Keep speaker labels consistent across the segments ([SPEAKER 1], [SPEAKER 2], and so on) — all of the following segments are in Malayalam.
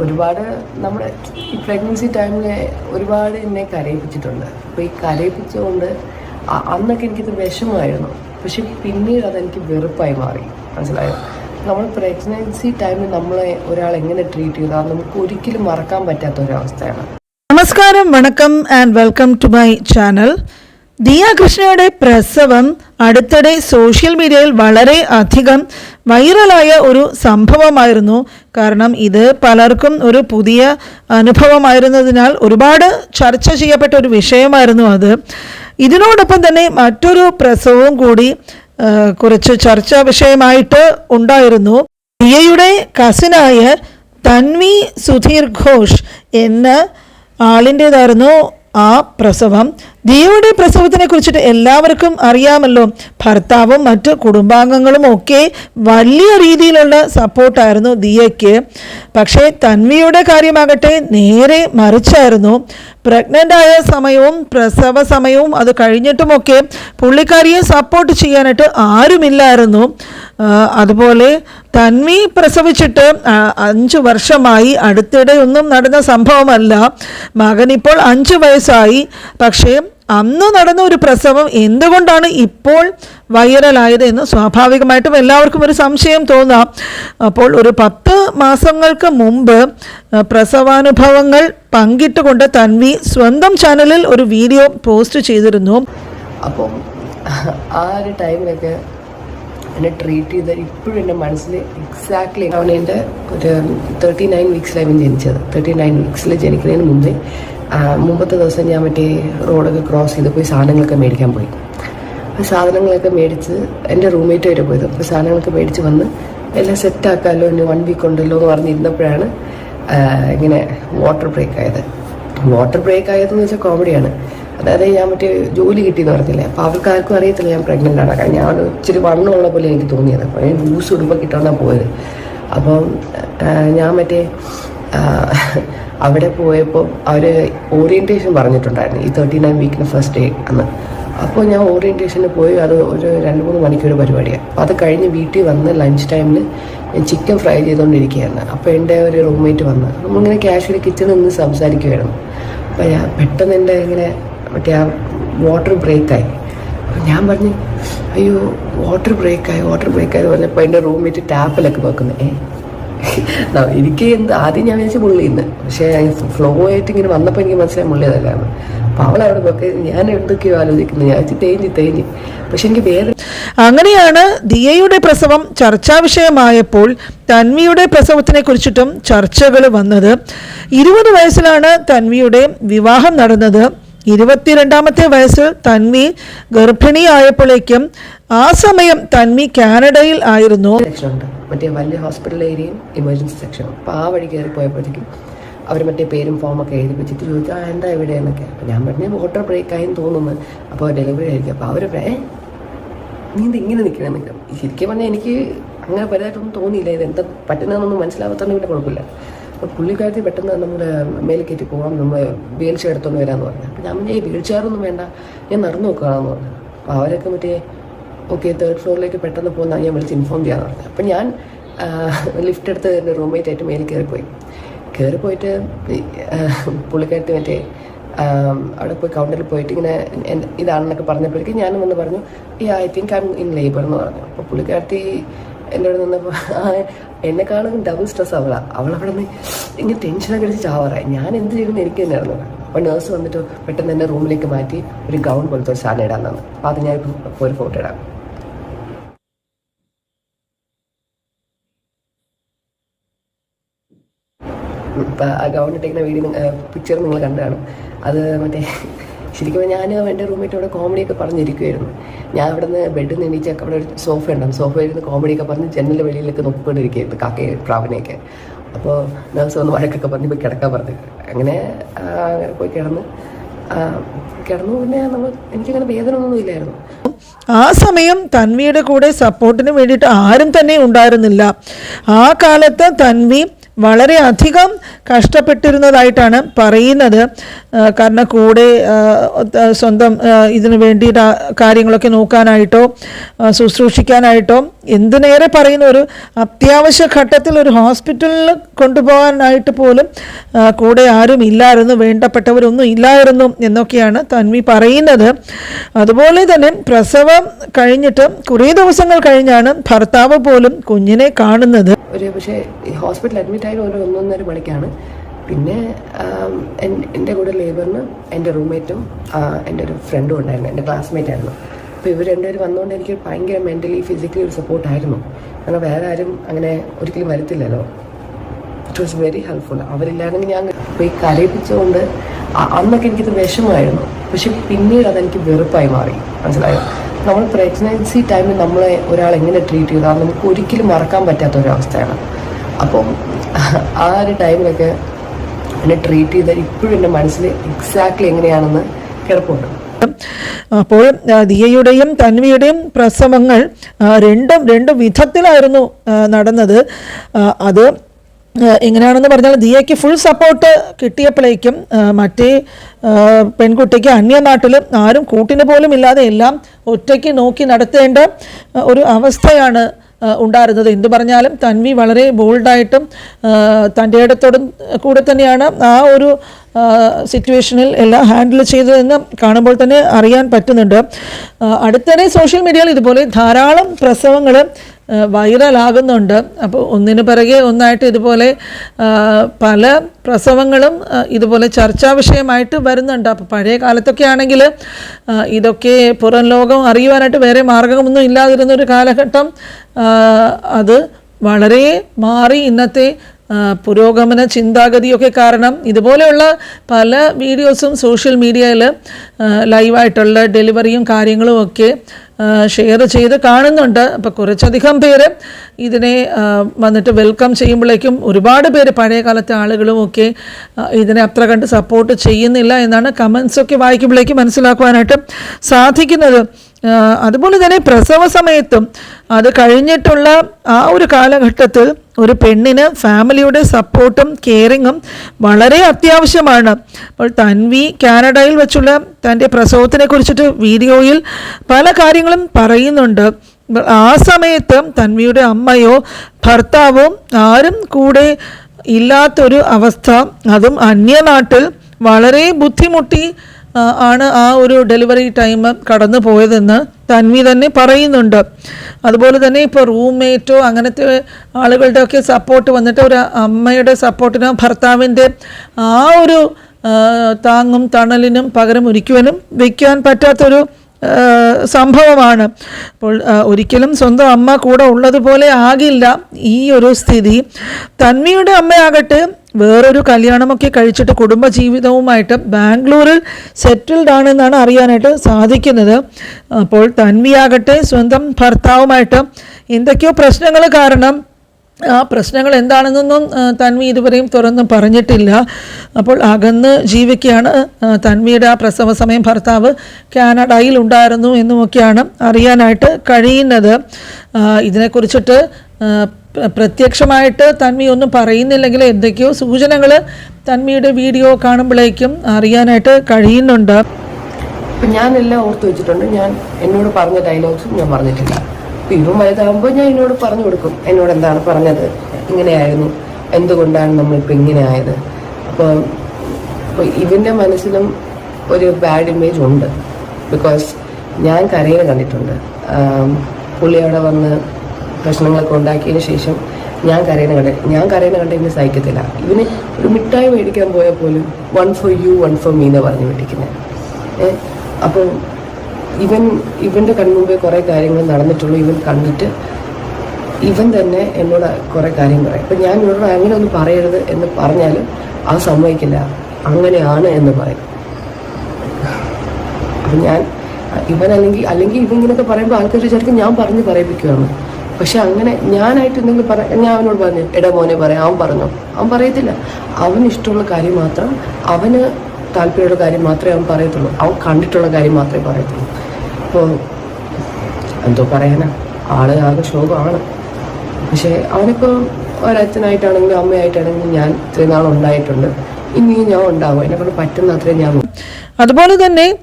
[SPEAKER 1] ഒരുപാട് നമ്മുടെ ഈ പ്രഗ്നൻസി ടൈമിൽ ഒരുപാട് എന്നെ കരയിപ്പിച്ചിട്ടുണ്ട്. അപ്പോൾ ഈ കരയിപ്പിച്ചുകൊണ്ട് അന്നൊക്കെ എനിക്കിത് വിഷമമായിരുന്നു. പക്ഷെ പിന്നീട് അതെനിക്ക് വെറുപ്പായി മാറി. മനസ്സിലായോ? നമ്മൾ പ്രഗ്നൻസി ടൈമിൽ നമ്മളെ ഒരാൾ എങ്ങനെ ട്രീറ്റ് ചെയ്താൽ നമുക്ക് ഒരിക്കലും മറക്കാൻ പറ്റാത്ത ഒരവസ്ഥയാണ്.
[SPEAKER 2] നമസ്കാരം വണക്കം and welcome to my channel Diya കൃഷ്ണയുടെ പ്രസവം അടുത്തിടെ സോഷ്യൽ മീഡിയയിൽ വളരെ അധികം വൈറലായ ഒരു സംഭവമായിരുന്നു. കാരണം ഇത് പലർക്കും ഒരു പുതിയ അനുഭവമായിരുന്നതിനാൽ ഒരുപാട് ചർച്ച ചെയ്യപ്പെട്ട ഒരു വിഷയമായിരുന്നു അത്. ഇതിനോടൊപ്പം തന്നെ മറ്റൊരു പ്രസവവും കൂടി കുറച്ച് ചർച്ചാ വിഷയമായിട്ട് ഉണ്ടായിരുന്നു. പ്രിയയുടെ കസിനായ തൻവി സുധീർ ഘോഷ് എന്ന ആളിന്റേതായിരുന്നു ആ പ്രസവം. ദിയയുടെ പ്രസവത്തിനെ കുറിച്ചിട്ട് എല്ലാവർക്കും അറിയാമല്ലോ. ഭർത്താവും മറ്റ് കുടുംബാംഗങ്ങളും ഒക്കെ വലിയ രീതിയിലുള്ള സപ്പോർട്ടായിരുന്നു ദിയയ്ക്ക്. പക്ഷേ തൻവിയുടെ കാര്യമാകട്ടെ നേരെ മറിച്ചായിരുന്നു. പ്രഗ്നന്റ് ആയ സമയവും പ്രസവ സമയവും അത് കഴിഞ്ഞിട്ടുമൊക്കെ പുള്ളിക്കാരിയെ സപ്പോർട്ട് ചെയ്യാനായിട്ട് ആരുമില്ലായിരുന്നു. അതുപോലെ തന്മി പ്രസവിച്ചിട്ട് അഞ്ച് വർഷമായി അടുത്തിടെ ഒന്നും നടന്ന സംഭവമല്ല. മകനിപ്പോൾ അഞ്ച് വയസ്സായി. പക്ഷേ അന്ന് നടന്ന ഒരു പ്രസവം എന്തുകൊണ്ടാണ് ഇപ്പോൾ വൈറലായത് എന്ന് സ്വാഭാവികമായിട്ടും എല്ലാവർക്കും ഒരു സംശയം തോന്നാം. അപ്പോൾ ഒരു പത്ത് മാസങ്ങൾക്ക് മുമ്പ് പ്രസവാനുഭവങ്ങൾ പങ്കിട്ടുകൊണ്ട് തൻവി സ്വന്തം ചാനലിൽ ഒരു വീഡിയോ പോസ്റ്റ് ചെയ്തിരുന്നു.
[SPEAKER 1] അപ്പം ആ ഒരു ടൈമിലൊക്കെ എന്നെ ട്രീറ്റ് ചെയ്ത ഇപ്പോഴും എന്റെ മനസ്സിൽ എക്സാക്ട്ലി അവൻ എന്റെ ഒരു തേർട്ടി നയൻ വീക്സിലായിരുന്നു ജനിച്ചത്. തേർട്ടി നയൻ വീക്സിൽ ജനിക്കുന്നതിന് മുമ്പേ മുമ്പത്തെ ദിവസം ഞാൻ മറ്റേ റോഡൊക്കെ ക്രോസ് ചെയ്ത് പോയി സാധനങ്ങളൊക്കെ മേടിക്കാൻ പോയി. ആ സാധനങ്ങളൊക്കെ മേടിച്ച് എന്റെ റൂംമേറ്റ് വരെ പോയത്. അപ്പോൾ സാധനങ്ങളൊക്കെ മേടിച്ച് വന്ന് എല്ലാം സെറ്റാക്കാമല്ലോ ഇനി വൺ വീക്ക് ഉണ്ടല്ലോ എന്ന് പറഞ്ഞിരുന്നപ്പോഴാണ് ഇങ്ങനെ വാട്ടർ ബ്രേക്ക് ആയത്. വാട്ടർ ബ്രേക്ക് ആയതെന്ന് വെച്ചാൽ കോമഡിയാണ് അതായത് ഞാൻ മറ്റേ ജോലി കിട്ടിയെന്ന് പറഞ്ഞില്ലേ അപ്പോൾ അവർക്ക് ആർക്കും അറിയത്തില്ല ഞാൻ പ്രഗ്നന്റ് ആണ്. കാരണം ഞാൻ ഇച്ചിരി വണ്ണമുള്ള പോലെ എനിക്ക് തോന്നിയത്. അപ്പോൾ ഞാൻ ജ്യൂസ് ഉടുമ്പോൾ കിട്ടാനാണ് പോയത്. അപ്പം ഞാൻ മറ്റേ അവിടെ പോയപ്പോൾ അവർ ഓറിയന്റേഷൻ പറഞ്ഞിട്ടുണ്ടായിരുന്നു. ഈ തേർട്ടി നയൻ വീക്കിന് ഫസ്റ്റ് ഡേ അന്ന് അപ്പോൾ ഞാൻ ഓറിയന്റേഷന് പോയി. അത് ഒരു രണ്ട് മൂന്ന് മണിക്കൂർ പരിപാടിയാണ് അപ്പോൾ അത് കഴിഞ്ഞ് വീട്ടിൽ വന്ന് ലഞ്ച് ടൈമിൽ ഞാൻ ചിക്കൻ ഫ്രൈ ചെയ്തുകൊണ്ടിരിക്കുകയായിരുന്നു അപ്പോൾ എന്റെ ഒരു റൂംമേറ്റ് വന്ന്. നമ്മളിങ്ങനെ കാഷ്വലി കിച്ചണിൽ നിന്ന് സംസാരിക്കുമായിരുന്നു അപ്പോൾ ഞാൻ പെട്ടെന്ന് എന്റെ ഇങ്ങനെ മറ്റേ ആ വാട്ടർ ബ്രേക്കായി അപ്പോൾ ഞാൻ പറഞ്ഞു അയ്യോ വാട്ടർ ബ്രേക്കായി വാട്ടർ ബ്രേക്കായി പറഞ്ഞപ്പോൾ എന്റെ റൂംമേറ്റ് ടാപ്പിലൊക്കെ വെക്കുന്നത് എനിക്ക് എന്ത് ആദ്യം ഞാൻ വിചാരിച്ച മുള്ളിന്ന് പക്ഷേ ഫ്ലോ ആയിട്ട് ഇങ്ങനെ വന്നപ്പോൾ എനിക്ക് മനസ്സിലായി മുള്ളിയതല്ലാന്ന് അപ്പോൾ അവളവിടെ നോക്കി ഞാൻ എന്തൊക്കെയോ ആലോചിക്കുന്നത് ഞാൻ തേഞ്ഞി തേഞ്ഞ് തേഞ്ഞ്. പക്ഷെ എനിക്ക് വേറെ
[SPEAKER 2] അങ്ങനെയാണ് ദിയയുടെ പ്രസവം ചർച്ചാ വിഷയമായപ്പോൾ തൻവിയുടെ പ്രസവത്തിനെ കുറിച്ചിട്ടും ചർച്ചകൾ വന്നത്. ഇരുപത് വയസ്സിലാണ് തൻവിയുടെ വിവാഹം നടന്നത്. ഇരുപത്തിരണ്ടാമത്തെ വയസ്സിൽ തൻവി ഗർഭിണിയായപ്പോഴേക്കും ആ സമയം തൻവി കാനഡയിൽ ആയിരുന്നു.
[SPEAKER 1] മറ്റേ വലിയ ഹോസ്പിറ്റൽ ഏരിയയും ഇമർജൻസി സെക്ഷൻ അപ്പോൾ ആ വഴി കയറി പോയപ്പോഴത്തേക്കും അവർ മറ്റേ പേരും ഫോമൊക്കെ എഴുതി വെച്ചിട്ട് ചോദിച്ചു ആ എന്താ ഇവിടെ? എന്നൊക്കെ. അപ്പോൾ ഞാൻ പറഞ്ഞു വോട്ടർ ബ്രേക്ക് ആയെന്ന് തോന്നുന്നു. അപ്പോൾ ഡെലിവറി ആയിരിക്കും. അപ്പോൾ അവർ ഏ നീ ഇത് ഇങ്ങനെ നിൽക്കണം? നിൽക്കണം ശരിക്കും പറഞ്ഞാൽ എനിക്ക് അങ്ങനെ വലുതായിട്ടൊന്നും തോന്നിയില്ല. ഇത് എന്താ പറ്റുന്നതെന്നൊന്നും മനസ്സിലാവാത്തതുകൊണ്ട് പിന്നെ കുഴപ്പമില്ല. പുള്ളിക്കാരത്തി പെട്ടെന്ന് നമ്മുടെ മേലേക്കേറ്റി പോകാം നമ്മൾ വീൽ ചെയർ എടുത്തോണ്ട് വരാമെന്ന് പറഞ്ഞു. അപ്പം ഞാൻ പറഞ്ഞു, ഈ വീൽ ചെയറൊന്നും വേണ്ട. ഞാൻ നടന്നു നോക്കുകയാണെന്ന് പറഞ്ഞു. അപ്പോൾ അവരൊക്കെ മറ്റേ ഓക്കെ തേർഡ് ഫ്ലോറിലേക്ക് പെട്ടെന്ന് പോകുന്ന ഞാൻ വിളിച്ച് ഇൻഫോം ചെയ്യാന്ന് പറഞ്ഞു. അപ്പം ഞാൻ ലിഫ്റ്റ് എടുത്ത് എന്റെ റൂംമേറ്റ് ആയിട്ട് മേലിൽ കയറിപ്പോയി. കയറിപ്പോയിട്ട് പുള്ളിക്കാരത്തി മറ്റേ അവിടെ പോയി കൗണ്ടറിൽ പോയിട്ട് ഇങ്ങനെ ഇതാണെന്നൊക്കെ പറഞ്ഞപ്പോഴേക്കും ഞാനും വന്ന് പറഞ്ഞു ഈ I think I in labour എന്ന് പറഞ്ഞു. അപ്പോൾ പുള്ളിക്കാരത്തി എന്റെ നിന്നപ്പോൾ എന്നെ കാണുമ്പോൾ ഡബിൾ സ്ട്രെസ് അവളാ. അവളവിടെ നിന്ന് ഇങ്ങനെ ടെൻഷനൊക്കെ അടിച്ച് ചാവാറായി. ഞാൻ എന്ത് ചെയ്യുമെന്ന് എനിക്ക് തന്നെ അറിഞ്ഞു അപ്പോൾ നേഴ്സ് വന്നിട്ട് പെട്ടെന്ന് എന്നെ റൂമിലേക്ക് മാറ്റി ഒരു ഗൗൺ പോലത്തെ ഒരു സാധനം ഇടാൻ തന്നു. അപ്പോൾ അത് ഞാൻ ഒരു ഫോട്ടോ ഇടാം. ആ ഗൗൺ ഇട്ടേക്കുന്ന വീഡിയോ പിക്ചർ നിങ്ങൾ കണ്ടു കാണും. അത് മറ്റേ ശരിക്കും ഞാൻ എന്റെ റൂംമേറ്റോടെ കോമഡിയൊക്കെ പറഞ്ഞിരിക്കുമായിരുന്നു ഞാൻ അവിടെ നിന്ന് ബെഡിൽ നിന്ന് അവിടെ ഒരു സോഫ ഉണ്ടാകും സോഫയിൽ നിന്ന് കോമഡിയൊക്കെ പറഞ്ഞ് ജനലിന്റെ വെളിയിലൊക്കെ നോക്കിക്കൊണ്ടിരിക്കുകയായിരുന്നു കാക്കയെ പ്രാവിനെയൊക്കെ. അപ്പോൾ നേഴ്സ് വന്ന് വഴക്കൊക്കെ പറഞ്ഞ് പോയി കിടക്കാൻ പറഞ്ഞു. അങ്ങനെ അങ്ങനെ പോയി കിടന്ന് കിടന്നു പിന്നെ നമ്മൾ എനിക്കങ്ങനെ വേദന ഒന്നും ഇല്ലായിരുന്നു.
[SPEAKER 2] ആ സമയം തൻവിയുടെ കൂടെ സപ്പോർട്ടിന് വേണ്ടിയിട്ട് ആരും തന്നെ ഉണ്ടായിരുന്നില്ല. ആ കാലത്ത് തൻവി വളരെ അധികം കഷ്ടപ്പെട്ടിരുന്നതായിട്ടാണ് പറയുന്നത്. കാരണം കൂടെ സ്വന്തം ഇതിനു വേണ്ടിയിട്ട് കാര്യങ്ങളൊക്കെ നോക്കാനായിട്ടോ ശുശ്രൂഷിക്കാനായിട്ടോ എന്തിനേറെ പറയുന്ന ഒരു അത്യാവശ്യ ഘട്ടത്തിൽ ഒരു ഹോസ്പിറ്റലിൽ കൊണ്ടുപോകാനായിട്ട് പോലും കൂടെ ആരും ഇല്ലായിരുന്നു വേണ്ടപ്പെട്ടവരൊന്നും ഇല്ലായിരുന്നു എന്നൊക്കെയാണ് തൻവി പറയുന്നത്. അതുപോലെ തന്നെ പ്രസവം കഴിഞ്ഞിട്ട് കുറേ ദിവസങ്ങൾ കഴിഞ്ഞാണ് ഭർത്താവ് പോലും കുഞ്ഞിനെ കാണുന്നത്.
[SPEAKER 1] ഒരു പക്ഷേ ഹോസ്പിറ്റലിൽ അഡ്മിറ്റായത് ഒരു ഒന്നൊന്നര മണിക്കാണ്. പിന്നെ എന്റെ കൂടെ ലേബറിന് എന്റെ റൂംമേറ്റും എന്റെ ഒരു ഫ്രണ്ടും ഉണ്ടായിരുന്നു എന്റെ ക്ലാസ്മേറ്റ് ആയിരുന്നു. അപ്പോൾ ഇവർ രണ്ടുപേരും വന്നുകൊണ്ട് എനിക്ക് ഭയങ്കര മെന്റലി ഫിസിക്കലി ഒരു സപ്പോർട്ടായിരുന്നു കാരണം വേറെ ആരും അങ്ങനെ ഒരിക്കലും വരത്തില്ലല്ലോ. ഇറ്റ് വാസ് വെരി ഹെൽപ്ഫുൾ അവരില്ലായിരുന്നെങ്കിൽ ഞാൻ പോയി കരയിപ്പിച്ചുകൊണ്ട് അന്നൊക്കെ എനിക്കിത് വിഷമമായിരുന്നു. പക്ഷെ പിന്നീട് അതെനിക്ക് വെറുപ്പായി മാറി. മനസ്സിലായോ? നമ്മൾ പ്രഗ്നൻസി ടൈമിൽ നമ്മളെ ഒരാൾ എങ്ങനെ ട്രീറ്റ് ചെയ്താൽ നമുക്ക് ഒരിക്കലും മറക്കാൻ പറ്റാത്ത ഒരവസ്ഥയാണ് അപ്പം ആ ഒരു ടൈമിലൊക്കെ എന്നെ ട്രീറ്റ് ചെയ്താൽ ഇപ്പോഴും എന്റെ മനസ്സിൽ എക്സാക്ട്ലി എങ്ങനെയാണെന്ന് കിടപ്പുണ്ട്.
[SPEAKER 2] അപ്പോൾ ദിയയുടെയും തന്വിയുടെയും പ്രസവങ്ങൾ രണ്ടും രണ്ടും വിധത്തിലായിരുന്നു നടന്നത്. അത് എങ്ങനെയാണെന്ന് പറഞ്ഞാൽ ദിയയ്ക്ക് ഫുൾ സപ്പോർട്ട് കിട്ടിയപ്പോഴേക്കും മറ്റേ പെൺകുട്ടിക്ക് അന്യനാട്ടിൽ ആരും കൂട്ടിന് പോലും ഇല്ലാതെ എല്ലാം ഒറ്റയ്ക്ക് നോക്കി നടത്തേണ്ട ഒരു അവസ്ഥയാണ് ഉണ്ടായിരുന്നത്. എന്തു പറഞ്ഞാലും തൻവി വളരെ ബോൾഡായിട്ടും തന്റെ ഇടത്തോടും കൂടെ തന്നെയാണ് ആ ഒരു സിറ്റുവേഷനിൽ എല്ലാം ഹാൻഡിൽ ചെയ്തതെന്ന് കാണുമ്പോൾ തന്നെ അറിയാൻ പറ്റുന്നുണ്ട്. അടുത്തിടെ സോഷ്യൽ മീഡിയയിൽ ഇതുപോലെ ധാരാളം പ്രസവങ്ങൾ വൈറലാകുന്നുണ്ട്. അപ്പോൾ ഒന്നിനു പിറകെ ഒന്നായിട്ട് ഇതുപോലെ പല പ്രസവങ്ങളും ഇതുപോലെ ചർച്ചാ വിഷയമായിട്ട് വരുന്നുണ്ട്. അപ്പോൾ പഴയ കാലത്തൊക്കെ ആണെങ്കിൽ ഇതൊക്കെ പുറം ലോകം അറിയുവാനായിട്ട് വേറെ മാർഗമൊന്നും ഇല്ലാതിരുന്ന ഒരു കാലഘട്ടം അത് വളരെ മാറി ഇന്നത്തെ പുരോഗമന ചിന്താഗതിയൊക്കെ കാരണം ഇതുപോലെയുള്ള പല വീഡിയോസും സോഷ്യൽ മീഡിയയിൽ ലൈവായിട്ടുള്ള ഡെലിവറിയും കാര്യങ്ങളും ഒക്കെ ഷെയർ ചെയ്ത് കാണുന്നുണ്ട്. അപ്പോൾ കുറച്ചധികം പേര് ഇതിനെ വന്നിട്ട് വെൽക്കം ചെയ്യുമ്പോഴേക്കും ഒരുപാട് പേര് പഴയ കാലത്തെ ആളുകളും ഒക്കെ ഇതിനെ അത്ര കണ്ട് സപ്പോർട്ട് ചെയ്യുന്നില്ല എന്നാണ് കമൻസ് ഒക്കെ വായിക്കുമ്പോഴേക്കും മനസ്സിലാക്കുവാനായിട്ട് സാധിക്കുന്നത്. അതുപോലെ തന്നെ പ്രസവ സമയത്തും അത് കഴിഞ്ഞിട്ടുള്ള ആ ഒരു കാലഘട്ടത്തിൽ ഒരു പെണ്ണിന് ഫാമിലിയുടെ സപ്പോർട്ടും കെയറിങ്ങും വളരെ അത്യാവശ്യമാണ്. അപ്പോൾ തൻവി കാനഡയിൽ വെച്ചുള്ള തന്റെ പ്രസവത്തിനെ കുറിച്ചിട്ട് വീഡിയോയിൽ പല കാര്യങ്ങളും പറയുന്നുണ്ട്. ആ സമയത്ത് തൻവിയുടെ അമ്മയോ ഭർത്താവോ ആരും കൂടെ ഇല്ലാത്തൊരു അവസ്ഥ. അതും അന്യനാട്ടിൽ വളരെ ബുദ്ധിമുട്ടി ആണ് ആ ഒരു ഡെലിവറി ടൈം കടന്നു പോയതെന്ന് തന്വി തന്നെ പറയുന്നുണ്ട്. അതുപോലെ തന്നെ ഇപ്പോൾ റൂംമേറ്റോ അങ്ങനത്തെ ആളുകളുടെ ഒക്കെ സപ്പോർട്ട് വന്നിട്ട് ഒരു അമ്മയുടെ സപ്പോർട്ടിനോ ഭർത്താവിന്റെ ആ ഒരു താങ്ങും തണലിനും പകരം ഒരിക്കലും വയ്ക്കാൻ പറ്റാത്തൊരു സംഭവമാണ്. അപ്പോൾ ഒരിക്കലും സ്വന്തം അമ്മ കൂടെ ഉള്ളതുപോലെ ആകില്ല ഈ ഒരു സ്ഥിതി. തന്മിയുടെ അമ്മയാകട്ടെ വേറൊരു കല്യാണമൊക്കെ കഴിച്ചിട്ട് കുടുംബജീവിതവുമായിട്ട് ബാംഗ്ലൂരിൽ സെറ്റിൽഡ് ആണെന്നാണ് അറിയാനായിട്ട് സാധിക്കുന്നത്. അപ്പോൾ തന്വിയാകട്ടെ സ്വന്തം ഭർത്താവുമായിട്ട് എന്തൊക്കെയോ പ്രശ്നങ്ങൾ കാരണം ആ പ്രശ്നങ്ങൾ എന്താണെന്നൊന്നും തന്വി ഇതുവരെയും തുറന്ന് പറഞ്ഞിട്ടില്ല. അപ്പോൾ അകന്ന് ജീവിക്കുകയാണ് തന്വിയുടെ ആ പ്രസവ സമയം ഭർത്താവ് കാനഡയിൽ ഉണ്ടായിരുന്നു എന്നുമൊക്കെയാണ് അറിയാനായിട്ട് കഴിയുന്നത്. ഇതിനെക്കുറിച്ചിട്ട് പ്രത്യക്ഷമായിട്ട് തന്മി ഒന്നും പറയുന്നില്ലെങ്കിൽ എന്തൊക്കെയോ സൂചനകൾ തന്മിയുടെ വീഡിയോ കാണുമ്പോഴേക്കും അറിയാനായിട്ട് കഴിയുന്നുണ്ട്.
[SPEAKER 1] ഞാനെല്ലാം ഓർത്ത് വെച്ചിട്ടുണ്ട്. ഞാൻ എന്നോട് പറഞ്ഞ ഡയലോഗ്സും ഞാൻ പറഞ്ഞിട്ടില്ല. ഇവൻ വലുതാകുമ്പോൾ ഞാൻ എന്നോട് പറഞ്ഞു കൊടുക്കും. എന്നോട് എന്താണ് പറഞ്ഞത്? ഇങ്ങനെയായിരുന്നു. എന്തുകൊണ്ടാണ് നമ്മളിപ്പോൾ ഇങ്ങനെ ആയത് അപ്പോൾ അപ്പോൾ ഇവന്റെ മനസ്സിലും ഒരു ബാഡ് ഇമേജ് ഉണ്ട്. ബിക്കോസ് ഞാൻ കരയിൽ കണ്ടിട്ടുണ്ട്. പുള്ളി അവിടെ വന്ന് പ്രശ്നങ്ങളൊക്കെ ഉണ്ടാക്കിയതിന് ശേഷം ഞാൻ കരയുന്ന കണ്ട ഞാൻ കരയുന്ന കണ്ട ഇവന് സഹിക്കത്തില്ല. ഇവന് ഒരു മിഠായി മേടിക്കാൻ പോയാൽ പോലും one for you one for me എന്ന് പറഞ്ഞ് മേടിക്കുന്നത് ഏഹ് അപ്പോൾ ഇവൻ ഇവന്റെ കൺമുമ്പേ കുറേ കാര്യങ്ങൾ നടന്നിട്ടുള്ളൂ. ഇവൻ കണ്ടിട്ട് ഇവൻ തന്നെ എന്നോട് കുറേ കാര്യം പറയും. അപ്പം ഞാൻ ഇവരോട് അങ്ങനെ ഒന്നും പറയരുത് എന്ന് പറഞ്ഞാലും അത് സമ്മതിക്കില്ല. അങ്ങനെയാണ് എന്ന് പറയും. അപ്പം ഞാൻ ഇവൻ അല്ലെങ്കിൽ അല്ലെങ്കിൽ ഇവൻ ഇങ്ങനെയൊക്കെ പറയുമ്പോൾ ആൾക്കാർ വിചാരിക്കും ഞാൻ പറഞ്ഞ് പറയിപ്പിക്കുകയാണ് പക്ഷെ അങ്ങനെ ഞാനായിട്ട് എന്തെങ്കിലും പറ ഞാൻ അവനോട് പറഞ്ഞു എടാ മോനെ പറയാം. അവൻ പറഞ്ഞു. അവൻ പറയത്തില്ല. അവന് ഇഷ്ടമുള്ള കാര്യം മാത്രം അവന് താല്പര്യമുള്ള കാര്യം മാത്രമേ അവൻ പറയത്തുള്ളൂ. അവൻ കണ്ടിട്ടുള്ള കാര്യം മാത്രമേ പറയത്തുള്ളൂ. അപ്പോൾ എന്തോ പറയാനാ? ആൾ ആകെ ശോകമാണ്. പക്ഷേ അവനിപ്പോൾ ഒരച്ഛനായിട്ടാണെങ്കിലും അമ്മയായിട്ടാണെങ്കിലും ഞാൻ ഇത്രയും നാൾ ഉണ്ടായിട്ടുണ്ട്. ഇനിയും ഞാൻ ഉണ്ടാവും. എന്നെക്കൊണ്ട് പറ്റുന്ന അത്രയും ഞാൻ
[SPEAKER 2] അതുപോലെ തന്നെ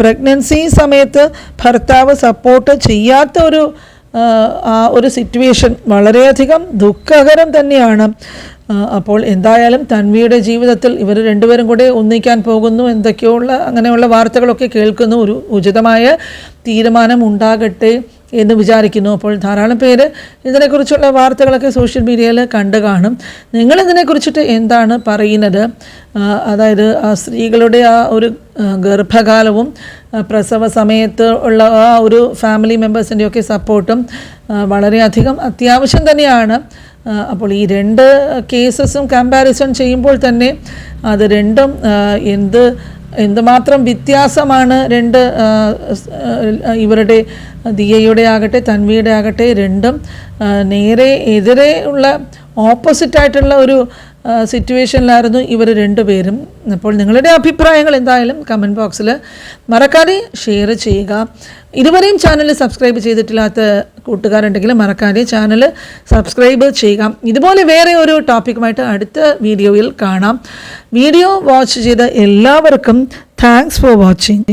[SPEAKER 2] പ്രഗ്നൻസി സമയത്ത് ഭർത്താവ് സപ്പോർട്ട് ചെയ്യാത്ത ഒരു ആ, ഒരു സിറ്റുവേഷൻ വളരെയധികം ദുഃഖകരം തന്നെയാണ്. അപ്പോൾ എന്തായാലും തൻവിയുടെ ജീവിതത്തിൽ ഇവർ രണ്ടുപേരും കൂടെ ഒന്നിക്കാൻ പോകുന്നു എന്തൊക്കെയുള്ള അങ്ങനെയുള്ള വാർത്തകളൊക്കെ കേൾക്കുന്നു. ഒരു ഉചിതമായ തീരുമാനം ഉണ്ടാകട്ടെ എന്ന് വിചാരിക്കുന്നു. അപ്പോൾ ധാരാളം പേര് ഇതിനെക്കുറിച്ചുള്ള വാർത്തകളൊക്കെ സോഷ്യൽ മീഡിയയിൽ കണ്ടു കാണും. നിങ്ങളിതിനെക്കുറിച്ചിട്ട് എന്താണ് പറയുന്നത്? അതായത് ആ സ്ത്രീകളുടെ ആ ഒരു ഗർഭകാലവും പ്രസവ സമയത്ത് ഉള്ള ആ ഒരു ഫാമിലി മെമ്പേഴ്സിന്റെയൊക്കെ സപ്പോർട്ടും വളരെയധികം അത്യാവശ്യം തന്നെയാണ്. അപ്പോൾ ഈ രണ്ട് കേസസും കമ്പാരിസൺ ചെയ്യുമ്പോൾ തന്നെ അത് രണ്ടും എന്ത് എന്തുമാത്രം വ്യത്യാസമാണ് രണ്ട് ഇവരുടെ ദിയയുടെ ആകട്ടെ തൻവിയുടെ ആകട്ടെ രണ്ടും നേരെ എതിരെ ഉള്ള ഓപ്പോസിറ്റായിട്ടുള്ള ഒരു സിറ്റുവേഷനിലായിരുന്നു ഇവർ രണ്ടുപേരും. അപ്പോൾ നിങ്ങളുടെ അഭിപ്രായങ്ങൾ എന്തായാലും കമന്റ് ബോക്സിൽ മറക്കാതെ ഷെയർ ചെയ്യുക. ഇതുവരെയും ചാനൽ സബ്സ്ക്രൈബ് ചെയ്തിട്ടില്ലാത്ത കൂട്ടുകാരുണ്ടെങ്കിൽ മറക്കാതെ ചാനൽ സബ്സ്ക്രൈബ് ചെയ്യുക. ഇതുപോലെ വേറെ ഒരു ടോപ്പിക്കുമായിട്ട് അടുത്ത വീഡിയോയിൽ കാണാം. വീഡിയോ വാച്ച് ചെയ്ത എല്ലാവർക്കും താങ്ക്സ് ഫോർ വാച്ചിങ്